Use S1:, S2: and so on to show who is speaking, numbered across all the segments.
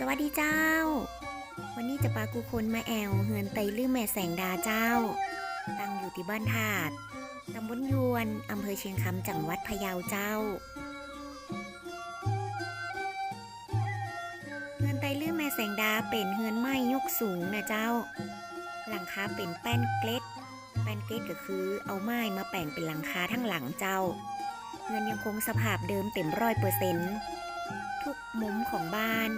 S1: สวัสดีเจ้า วันนี้จะปากูคนมาแอวเฮือนไตลือแม่แสงดาเจ้า ตั้งอยู่ที่บ้านถาดตำบลยวนอำเภอเชียงคำจังหวัดพะเยาเจ้า เฮือนไตลือแม่แสงดาเป็นเฮือนไม้ยกสูงนะเจ้า หลังคาเป็นแป้นเกล็ด แป้นเกล็ดก็คือเอาไม้มาแปลงเป็นหลังคาทั้งหลังเจ้า เงินยังคงสภาพเดิมเต็มร้อยเปอร์เซ็นต์ทุกมุมของบ้าน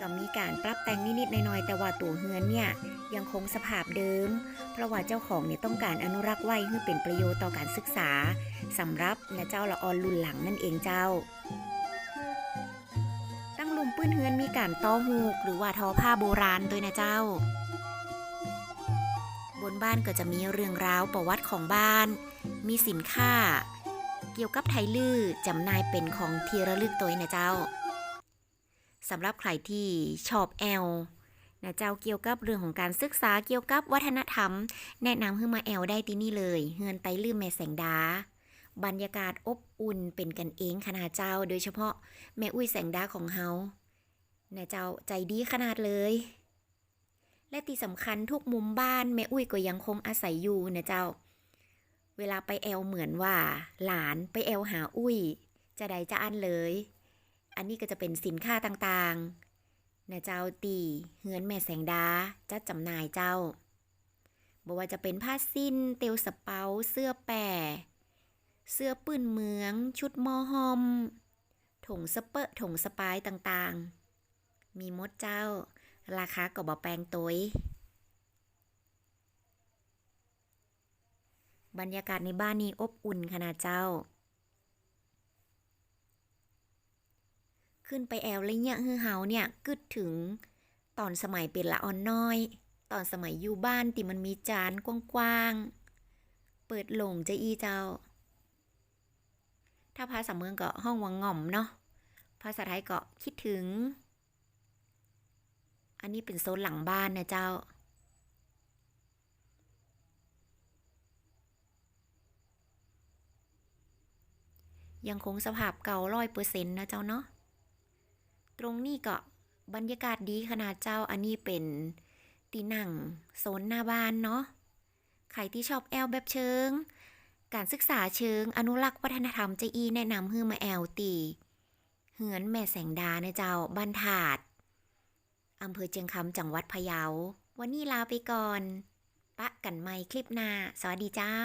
S1: ก็มีการปรับแต่งนิดๆหน่อยๆแต่ว่าตัวเฮือนเนี่ยยังคงสภาพเดิม เพราะว่าเจ้าของเนี่ยต้องการอนุรักษ์ไว้เพื่อเป็นประโยชน์ต่อการศึกษาสำหรับนะเจ้าละออนรุ่นหลังนั่นเองเจ้า ตั้งลุมปื้นเฮือนมีการต้อหูกหรือว่าทอผ้าโบราณด้วยนะเจ้า บนบ้านก็จะมีเรื่องราวประวัติของบ้าน มีสินค้า เกี่ยวกับไทยลือจำนายเป็นของทีระลึกตัวนะเจ้า สำหรับใครที่ชอบแอลนะเจ้าเกี่ยวกับเรื่องของการศึกษาเกี่ยวกับวัฒนธรรม แนะนำให้มาแอลได้ที่นี่เลยเฮือนไตลือแม่แสงดา บรรยากาศอบอุ่นเป็นกันเองขนาดเจ้า โดยเฉพาะแม่อุ้ยแสงดาของเฮานะเจ้าใจดีขนาดเลย และที่สำคัญทุกมุมบ้านแม่อุ้ยก็ยังคงอาศัยอยู่นะเจ้า เวลาไปแอลเหมือนว่า หลานไปแอลหาอุ้ย จะใดจะอันเลย อันนี้ก็จะเป็นสินค้าต่างๆนะเจ้าตีเฮือนแม่แสงดาจัดจำหน่ายเจ้าบอกว่าจะเป็นผ้าสิ้น เตียวสเปาเสื้อแปรเสื้อปื้นเมือง ชุดมอฮอมถงสเปะถงสปายต่างๆ มีมดเจ้า ราคาก็บ่แปลงตัวบรรยากาศในบ้านนี้อบอุ่นขนาดเจ้า ขึ้นไปแอลเลยเนี่ยฮือเฮาเนี่ยกึดถึงตอนสมัยเป็นละอ่อนน้อย ตอนสมัยอยู่บ้านที่มันมีจานกว้างๆ เปิดหลงจะอีเจ้า ถ้าภาษาเมืองก็ห้องวังง่อมเนาะ ภาษาไทยก็คิดถึง อันนี้เป็นโซนหลังบ้านนะเจ้ายังคงสภาพเก่าร้อยเปอร์เซ็นต์นะเจ้าเนาะ ตรงนี้ก็บรรยากาศดีขนาดเจ้าอันนี้เป็นตีหนังโซนหน้าบ้านเนาะใครที่ชอบแอลแบบเชิง การศึกษาเชิงอนุรักษ์วัฒนธรรมเจอีแนะนำให้มาแอลตีเหือนแม่แสงดานะเจ้าบ้านถาดอำเภอเจียงคำจังหวัดพะเยา วันนี้ลาไปก่อน ปะกันใหม่คลิปหน้า สวัสดีเจ้า